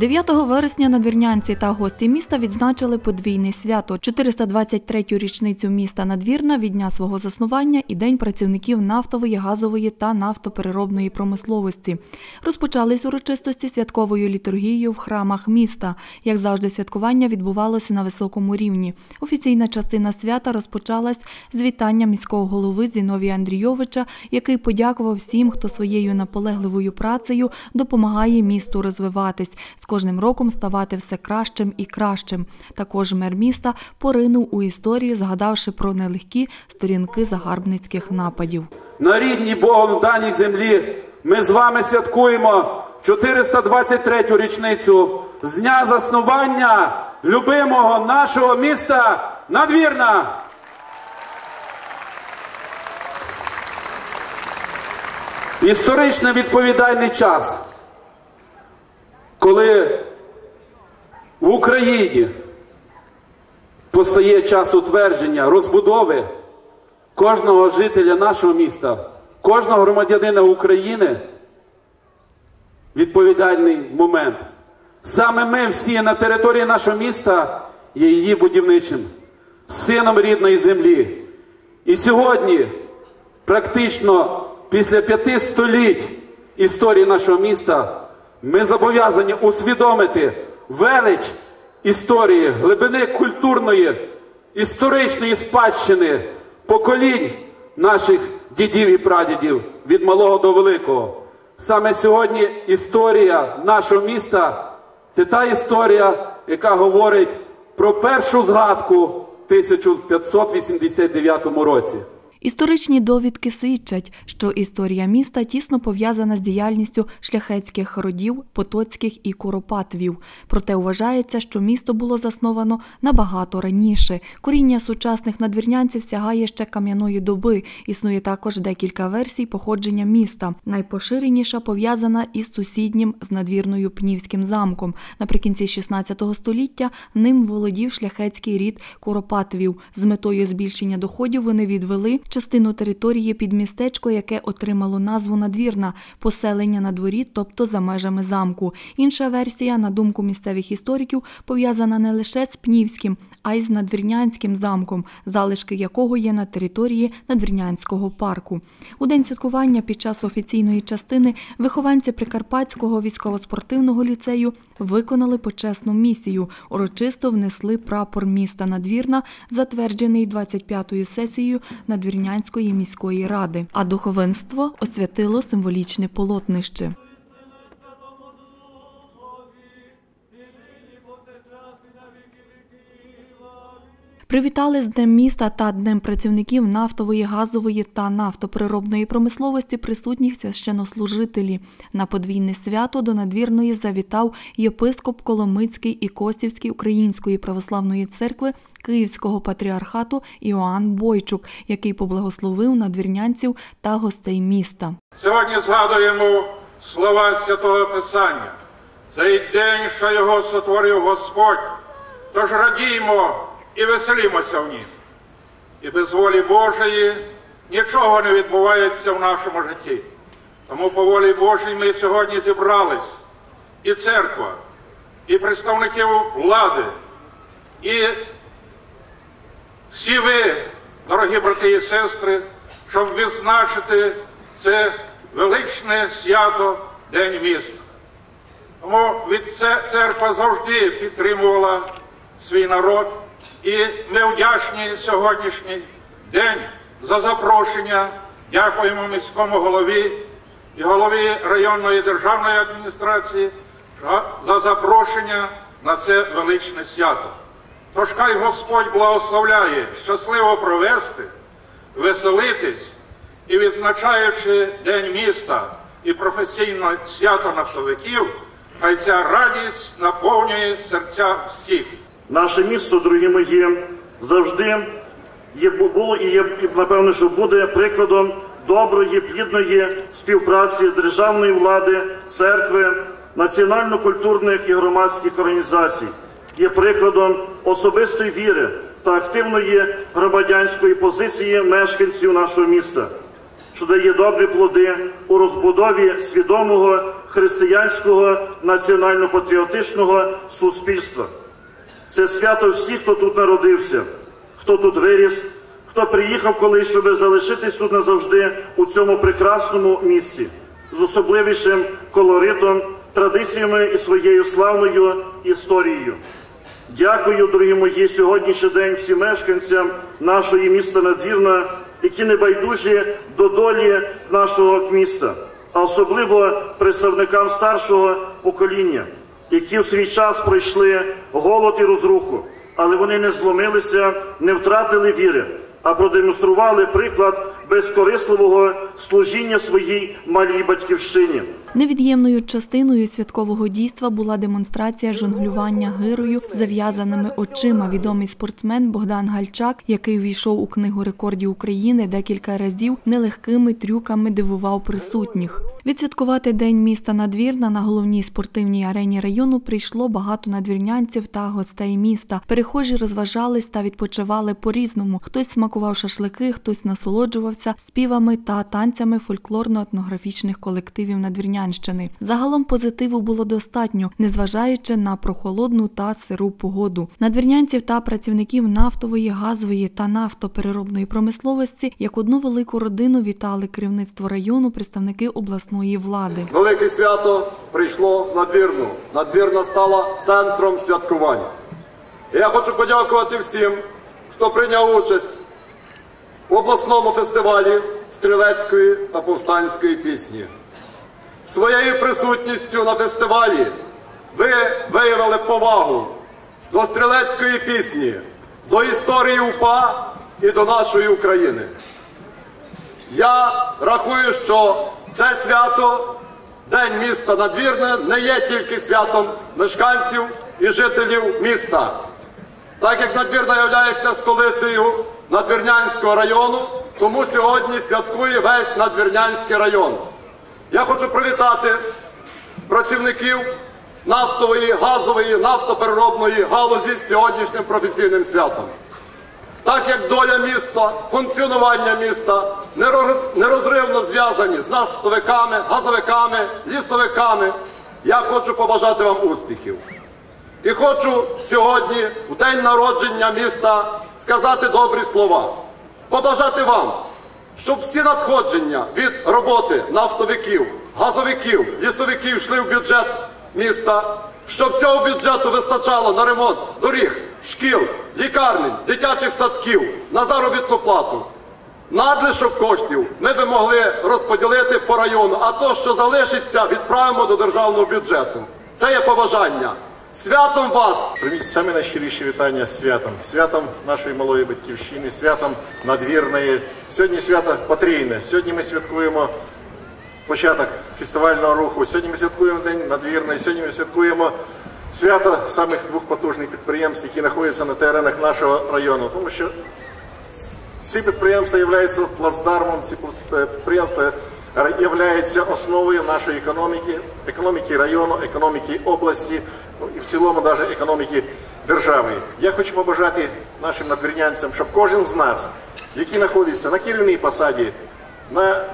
9 вересня надвірнянці та гості міста відзначили подвійне свято 423-ю річницю міста Надвірна від дня свого заснування і День працівників нафтової, газової та нафтопереробної промисловості. Розпочались урочистості святковою літургією в храмах міста. Як завжди, святкування відбувалося на високому рівні. Офіційна частина свята розпочалась з вітання міського голови Зіновія Андрійовича, який подякував всім, хто своєю наполегливою працею допомагає місту розвиватись кожним роком ставати все кращим і кращим. Також мер міста поринув у історію, згадавши про нелегкі сторінки загарбницьких нападів. На рідній Богом даній землі ми з вами святкуємо 423-ю річницю з дня заснування любимого нашого міста Надвірна. Історично відповідальний час, коли в Україні постає час утвердження, розбудови кожного жителя нашого міста, кожного громадянина України відповідальний момент. Саме ми всі на території нашого міста є її будівничим, сином рідної землі. І сьогодні, практично після п'яти століть історії нашого міста, ми зобов'язані усвідомити велич історії, глибини культурної, історичної спадщини поколінь наших дідів і прадідів від малого до великого. Саме сьогодні історія нашого міста це та історія, яка говорить про першу згадку в 1589 році. Історичні довідки свідчать, що історія міста тісно пов'язана з діяльністю шляхетських родів, потоцьких і куропатвів. Проте вважається, що місто було засновано набагато раніше. Коріння сучасних надвірнянців сягає ще кам'яної доби. Існує також декілька версій походження міста. Найпоширеніша пов'язана із сусіднім з надвірною Пнівським замком. Наприкінці 16 століття ним володів шляхетський рід куропатвів. З метою збільшення доходів вони відвели частину території під містечко, яке отримало назву надвірна поселення на дворі, тобто за межами замку. Інша версія, на думку місцевих істориків, пов'язана не лише з Пнівським, а й з надвірнянським замком, залишки якого є на території надвірнянського парку. У день святкування під час офіційної частини вихованці Прикарпатського військово-спортивного ліцею виконали почесну місію. Урочисто внесли прапор міста Надвірна, затверджений 25-ю сесією Надвірнянської міської ради. А духовенство освятило символічне полотнище. Привітали з Днем міста та Днем працівників нафтової, газової та нафтопереробної промисловості присутніх священнослужителі. На подвійне свято до надвірної завітав єпископ Коломицький і Косівський Української православної церкви Київського патріархату Іоанн Бойчук, який поблагословив надвірнянців та гостей міста. Сьогодні згадуємо слова святого Писання. Цей день, що його сотворив Господь, тож радіймо і веселімося в ній. І без волі Божої нічого не відбувається в нашому житті. Тому по волі Божій ми сьогодні зібрались і церква, і представників влади, і всі ви, дорогі брати і сестри, щоб відзначити це величне свято День міста. Тому від церква завжди підтримувала свій народ. І ми вдячні сьогоднішній день за запрошення. Дякуємо міському голові і голові районної державної адміністрації за запрошення на це величне свято. Тож хай Господь благословляє щасливо провести, веселитись і відзначаючи День міста і професійне свято нафтовиків, хай ця радість наповнює серця всіх. Наше місто, дорогі мої, завжди є, було і є, і напевно, що буде прикладом доброї, плідної співпраці державної влади, церкви, національно-культурних і громадських організацій, є прикладом особистої віри та активної громадянської позиції мешканців нашого міста, що дає добрі плоди у розбудові свідомого християнського національно-патріотичного суспільства. Це свято всіх, хто тут народився, хто тут виріс, хто приїхав колись, щоб залишитись тут назавжди у цьому прекрасному місці з особливішим колоритом, традиціями і своєю славною історією. Дякую, дорогі мої, сьогоднішній день всім мешканцям нашої міста Надвірна, які не байдужі до долі нашого міста, а особливо представникам старшого покоління, які в свій час пройшли голод і розруху, але вони не зломилися, не втратили віри, а продемонстрували приклад безкорисливого служіння своїй малій батьківщині. Невід'ємною частиною святкового дійства була демонстрація жонглювання гирою з зав'язаними очима. Відомий спортсмен Богдан Гальчак, який увійшов у книгу рекордів України декілька разів, нелегкими трюками дивував присутніх. Відсвяткувати день міста Надвірна на головній спортивній арені району прийшло багато надвірнянців та гостей міста. Перехожі розважались та відпочивали по-різному. Хтось смакував шашлики, хтось насолоджувався співами та танцями фольклорно-етнографічних колективів Надвірнянщини. Загалом позитиву було достатньо, незважаючи на прохолодну та сиру погоду. Надвірнянців та працівників нафтової, газової та нафтопереробної промисловості як одну велику родину вітали керівництво району, представники обласної влади. Велике свято прийшло в надвірну. Надвірна стала центром святкувань. І я хочу подякувати всім, хто прийняв участь в обласному фестивалі стрілецької та повстанської пісні. Своєю присутністю на фестивалі ви виявили повагу до стрілецької пісні, до історії УПА і до нашої України. Я рахую, що це свято, День міста Надвірне, не є тільки святом мешканців і жителів міста. Так як Надвірна є столицею Надвірнянського району, тому сьогодні святкує весь Надвірнянський район. Я хочу привітати працівників нафтової, газової, нафтопереробної галузі з сьогоднішнім професійним святом. Так як доля міста, функціонування міста нерозривно зв'язані з нафтовиками, газовиками, лісовиками, я хочу побажати вам успіхів. І хочу сьогодні, в день народження міста, сказати добрі слова. Побажати вам, щоб всі надходження від роботи нафтовиків, газовиків, лісовиків йшли в бюджет міста, щоб цього бюджету вистачало на ремонт доріг, шкіл, лікарень, дитячих садків, на заробітну плату. Надлишок коштів ми би могли розподілити по району, а то, що залишиться, відправимо до державного бюджету. Це є побажання. Святом вас! Прийміть саме найщиріші вітання святом, святом нашої малої батьківщини, святом надвірної. Сьогодні свято потрійне. Сьогодні ми святкуємо початок фестивального руху. Сьогодні ми святкуємо День надвірної. Сьогодні ми святкуємо свято самих двох потужних підприємств, які знаходяться на теренах нашого району. Тому що ці підприємства являються плацдармом, ці підприємства являються основою нашої економіки, економіки району, економіки області, ну і в цілому навіть економіки держави. Я хочу побажати нашим надвірнянцям, щоб кожен з нас, який знаходиться на керівній посаді, на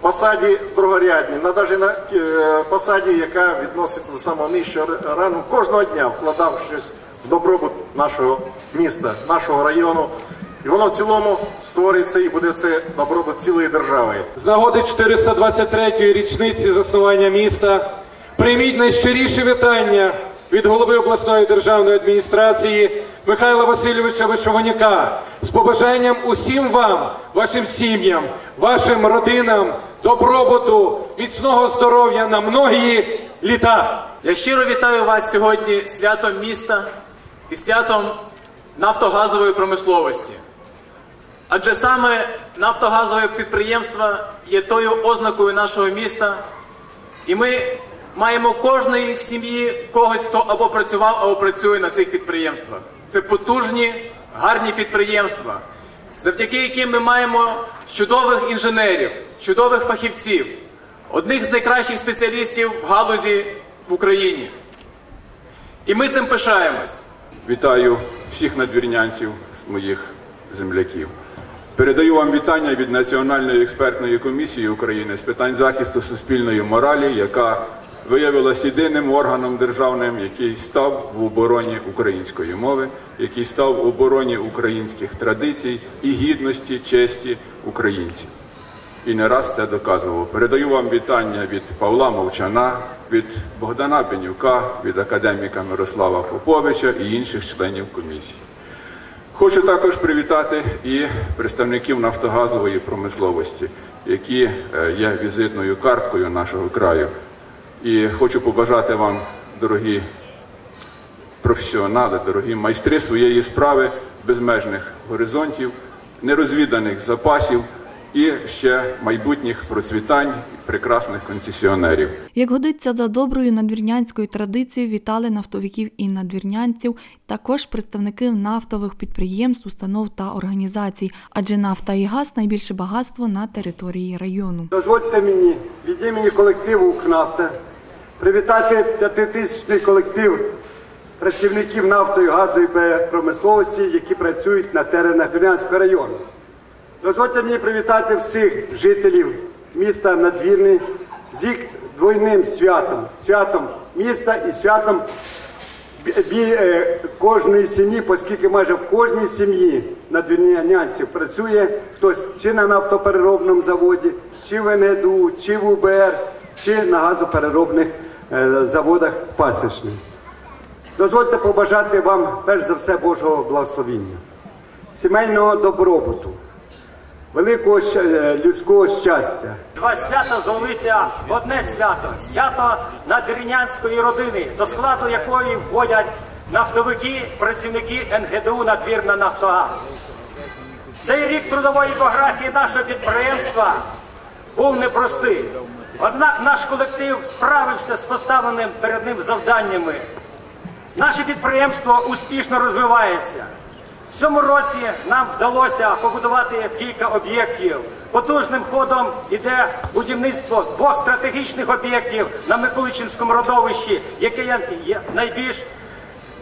посаді другорядній, на навіть на е, посаді, яка відноситься до самого нижчого рану, кожного дня вкладав щось в добробут нашого міста, нашого району. І воно в цілому створиться і буде це добробут цілої держави. З нагоди 423-ї річниці заснування міста прийміть найщиріші вітання від голови обласної державної адміністрації Михайла Васильовича Вишованяка з побажанням усім вам, вашим сім'ям, вашим родинам, добробуту, міцного здоров'я на многії літа. Я щиро вітаю вас сьогодні святом міста і святом нафтогазової промисловості. Адже саме нафтогазове підприємство є тою ознакою нашого міста, і ми маємо кожної в сім'ї когось, хто або працював, або працює на цих підприємствах. Це потужні, гарні підприємства, завдяки яким ми маємо чудових інженерів, чудових фахівців, одних з найкращих спеціалістів в галузі в Україні. І ми цим пишаємось. Вітаю всіх надвірнянців, моїх земляків. Передаю вам вітання від Національної експертної комісії України з питань захисту суспільної моралі, яка виявилась єдиним органом державним, який став в обороні української мови, який став в обороні українських традицій і гідності, честі українців. І не раз це доказував. Передаю вам вітання від Павла Мовчана, від Богдана Бенюка, від академіка Мирослава Поповича і інших членів комісії. Хочу також привітати і представників нафтогазової промисловості, які е, є візитною карткою нашого краю. І хочу побажати вам, дорогі професіонали, дорогі майстри своєї справи, безмежних горизонтів, нерозвіданих запасів і ще майбутніх процвітань прекрасних концесіонерів. Як годиться за доброю надвірнянською традицією, вітали нафтовиків і надвірнянців, також представники нафтових підприємств, установ та організацій, адже нафта і газ найбільше багатство на території району. Дозвольте мені від імені колективу «Укрнафта» привітати п'ятитисячний колектив працівників нафтої газової промисловості, які працюють на теренах Дворянського району. Дозвольте мені привітати всіх жителів міста Надвірний з їх двойним святом, святом міста і святом е, кожної сім'ї, оскільки майже в кожній сім'ї надвірнянців працює хтось чи на нафтопереробному заводі, чи в НГДУ, чи в УБР, чи на газопереробних е, заводах пасічних. Дозвольте побажати вам перш за все Божого благословіння, сімейного добробуту, великого е, людського щастя. Два свята злилися в одне свято свято надвірнянської родини, до складу якої входять нафтовики, працівники НГДУ Надвірна Нафтогаз. Цей рік трудової біографії нашого підприємства був непростий. Однак наш колектив справився з поставленим перед ним завданнями. Наше підприємство успішно розвивається. В цьому році нам вдалося побудувати кілька об'єктів. Потужним ходом іде будівництво двох стратегічних об'єктів на Миколичинському родовищі, яке є- найбільш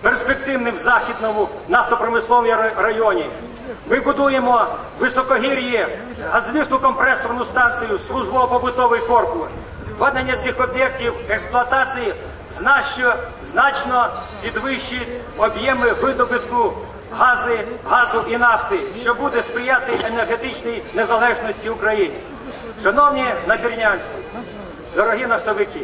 перспективним в західному нафтопромисловому районі. Ми будуємо високогір'ї газліфту компресорну станцію, службово-побутовий корпус. Введення цих об'єктів експлуатації значно, підвищить об'єми видобутку гази, газу і нафти, що буде сприяти енергетичній незалежності України. Шановні надвірнянці, дорогі нафтовики,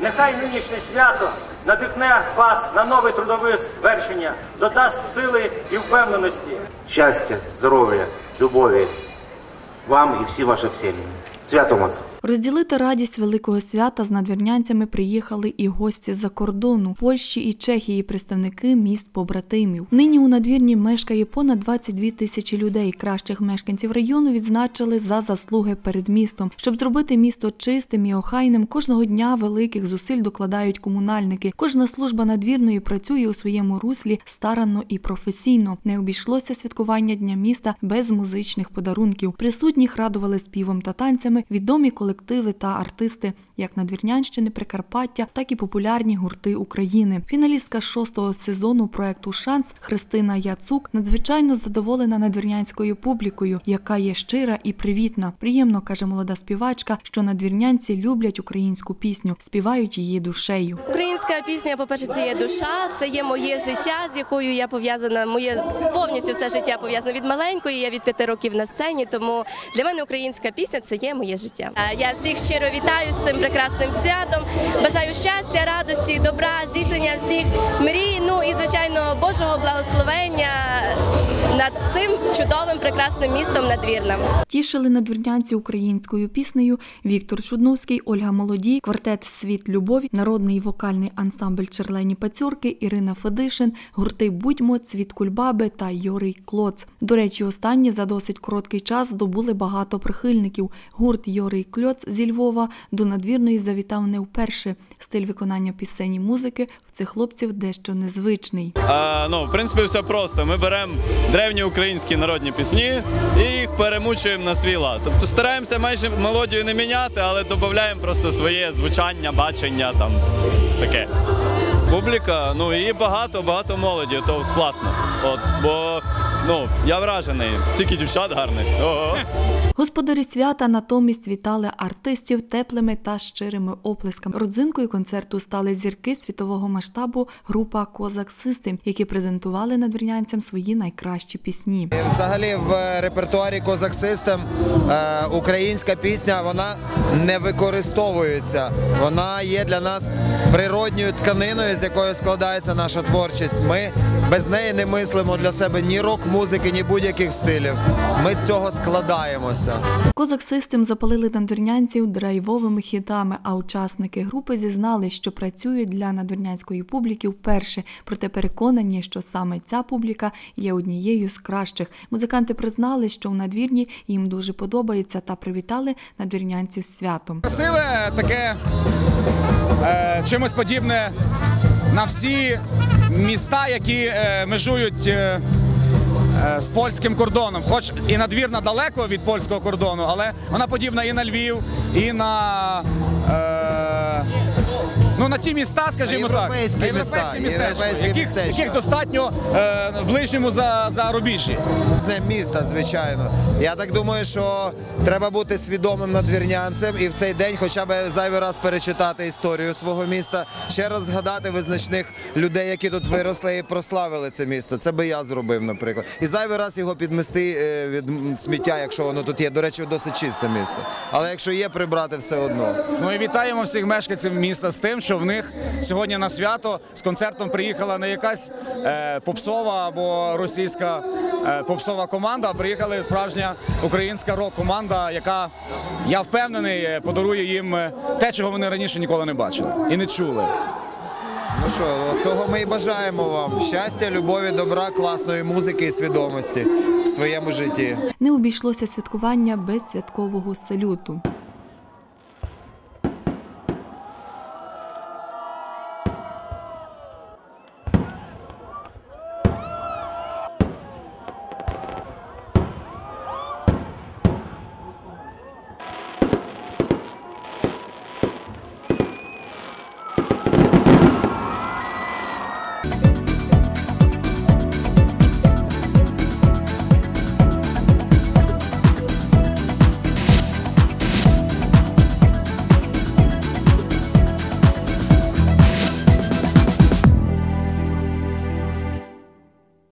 нехай нинішнє свято надихне вас на нове трудове звершення, додасть сили і впевненості. Щастя, здоров'я, любові вам і всі ваші сім'ї. Святом вас! Розділити радість великого свята з надвірнянцями приїхали і гості з-за кордону Польщі і Чехії, представники міст побратимів. Нині у надвірні мешкає понад 22 тисячі людей. Кращих мешканців району відзначили за заслуги перед містом. Щоб зробити місто чистим і охайним, кожного дня великих зусиль докладають комунальники. Кожна служба надвірної працює у своєму руслі старанно і професійно. Не обійшлося святкування дня міста без музичних подарунків. Присутніх радували співом та танцями відомі колективи та артисти, як Надвірнянщини, Прикарпаття, так і популярні гурти України. Фіналістка шостого сезону проекту Шанс Христина Яцук надзвичайно задоволена надвірнянською публікою, яка є щира і привітна. Приємно каже молода співачка, що надвірнянці люблять українську пісню, співають її душею. Українська пісня, по-перше, це є душа, це є моє життя, з якою я пов'язана. Моє повністю все життя пов'язане від маленької. Я від п'яти років на сцені. Тому для мене українська пісня це є моє життя. Я всіх щиро вітаю з цим прекрасним святом. Бажаю щастя, радості, добра, здійснення всіх мрій. Ну і звичайно Божого благословення над цим чудовим прекрасним містом надвірним. Тішили надвірнянці українською піснею Віктор Чудновський, Ольга Молодій, квартет Світ любові, народний вокальний ансамбль Черлені Пацюрки, Ірина Федишин, гурти Будьмо, Цвіт Кульбаби та Йорий Клоц. До речі, останні за досить короткий час здобули багато прихильників. Гурт Йорий Кльоц зі Львова до надвірної завітав не вперше. Стиль виконання пісень і музики в цих хлопців дещо незвичний. А, ну, в принципі, все просто. Ми беремо древні українські народні пісні і їх перемучуємо на свій лад. Тобто стараємося майже мелодію не міняти, але додаємо просто своє звучання, бачення там таке. Публіка, ну і багато, багато молоді, то класно. От, бо ну, я вражений. Тільки дівчат гарних. Ого. Господарі свята натомість вітали артистів теплими та щирими оплесками. Родзинкою концерту стали зірки світового масштабу група Козак Систем, які презентували надвірнянцям свої найкращі пісні. Взагалі в репертуарі Козак System е, українська пісня вона не використовується. Вона є для нас природньою тканиною, з якої складається наша творчість. Ми без неї не мислимо для себе ні рок-музики, ні будь-яких стилів. Ми з цього складаємося. Козак Систем запалили надвірнянців драйвовими хітами, а учасники групи зізнали, що працюють для надвірнянської публіки вперше, проте переконані, що саме ця публіка є однією з кращих. Музиканти признали, що в надвірні їм дуже подобається та привітали надвірнянців з святом. Красиве таке е, чимось подібне на всі міста, які е, межують е, з польським кордоном. Хоч і надвірна далеко від польського кордону, але вона подібна і на Львів, і на. Е, Ну, на ті міста, скажімо так, європейські на містечка, яких, містечка. яких достатньо е, в ближньому за, за рубіжі. З ним міста, звичайно. Я так думаю, що треба бути свідомим надвірнянцем і в цей день хоча б зайвий раз перечитати історію свого міста, ще раз згадати визначних людей, які тут виросли і прославили це місто. Це би я зробив, наприклад. І зайвий раз його підмести е, від сміття, якщо воно тут є. До речі, досить чисте місто. Але якщо є, прибрати все одно. Ну і вітаємо всіх мешканців міста з тим, що в них сьогодні на свято з концертом приїхала не якась е, попсова або російська е, попсова команда, а приїхала справжня українська рок-команда, яка я впевнений подарує їм е, те, чого вони раніше ніколи не бачили і не чули. Ну що, цього ми і бажаємо вам. Щастя, любові, добра, класної музики і свідомості в своєму житті. Не обійшлося святкування без святкового салюту.